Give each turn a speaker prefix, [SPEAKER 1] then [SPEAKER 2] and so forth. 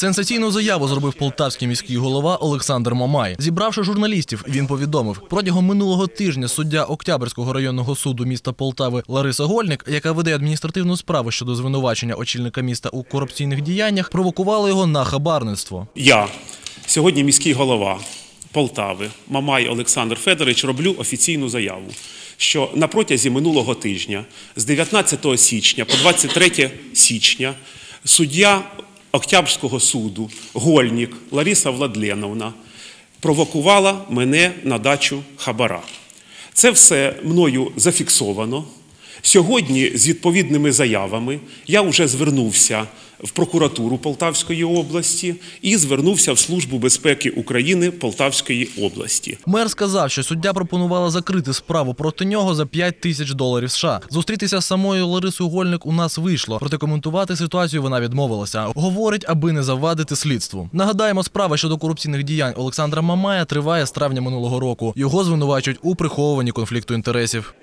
[SPEAKER 1] Сенсаційну заяву зробив полтавський міський голова Олександр Мамай. Зібравши журналістів, він повідомив, протягом минулого тижня суддя Октябрьського районного суду міста Полтави Лариса Гольник, яка веде адміністративну справу щодо звинувачення очільника міста у корупційних діяннях, провокувала його на хабарництво.
[SPEAKER 2] Я, сьогодні міський голова Полтави, Мамай Олександр Федорович, роблю офіційну заяву, що на протязі минулого тижня, з 19 січня по 23 січня, суддя Октябрського суду Гольнік Лариса Владленовна провокувала мене на дачу хабара. Це все мною зафіксовано. Сьогодні з відповідними заявами я вже звернувся в прокуратуру Полтавської області і звернувся в Службу безпеки України Полтавської області.
[SPEAKER 1] Мер сказав, що суддя пропонувала закрити справу проти нього за 5 тисяч доларів США. Зустрітися з самою Ларисою Гольник у нас вийшло. Проте коментувати ситуацію вона відмовилася. Говорить, аби не завадити слідству. Нагадаємо, справа щодо корупційних діянь Олександра Мамая триває з травня минулого року. Його звинувачують у приховуванні конфлікту інтересів.